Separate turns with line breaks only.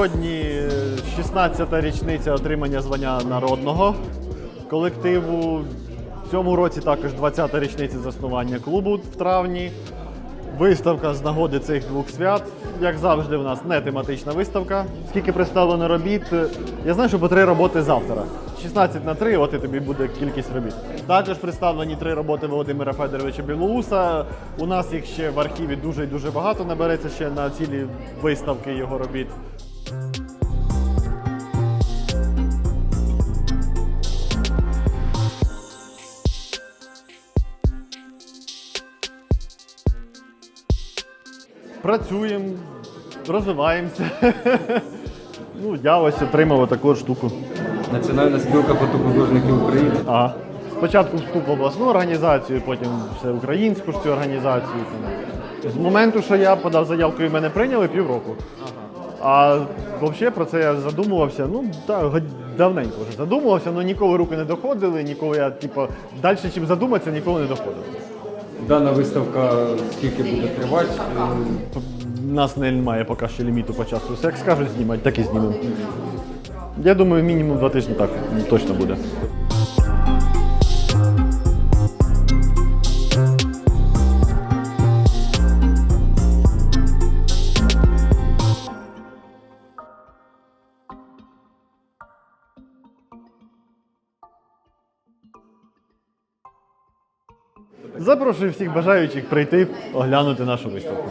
16-та річниця отримання звання народного колективу. В цьому році також 20-та річниця заснування клубу в травні. Виставка з нагоди цих двох свят. Як завжди, у нас не тематична виставка. Скільки представлено робіт? Я знаю, що по три роботи з автора. 16 на 3, от і тобі буде кількість робіт. Також представлені три роботи Володимира Федоровича Білоуса. У нас їх ще в архіві дуже і дуже багато набереться ще на цілі виставки його робіт. Працюємо, розвиваємося. Ну, я ось отримав таку штуку.
Національна спілка фотохудожників України.
Ага. Спочатку вступ в обласну організацію, потім всеукраїнську ж цю організацію. З моменту, що я подав заявку і мене прийняли півроку. А взагалі про це я задумувався, ну так, давненько вже задумувався, але ніколи руки не доходили, ніколи я, типу, далі, чим задуматися, ніколи не доходив.
Дана виставка скільки буде тривати?
У нас немає поки що ліміту по часу. Як скажуть знімати, так і знімемо. Я думаю, мінімум два тижні так точно буде. Запрошую всіх бажаючих прийти оглянути нашу виставку.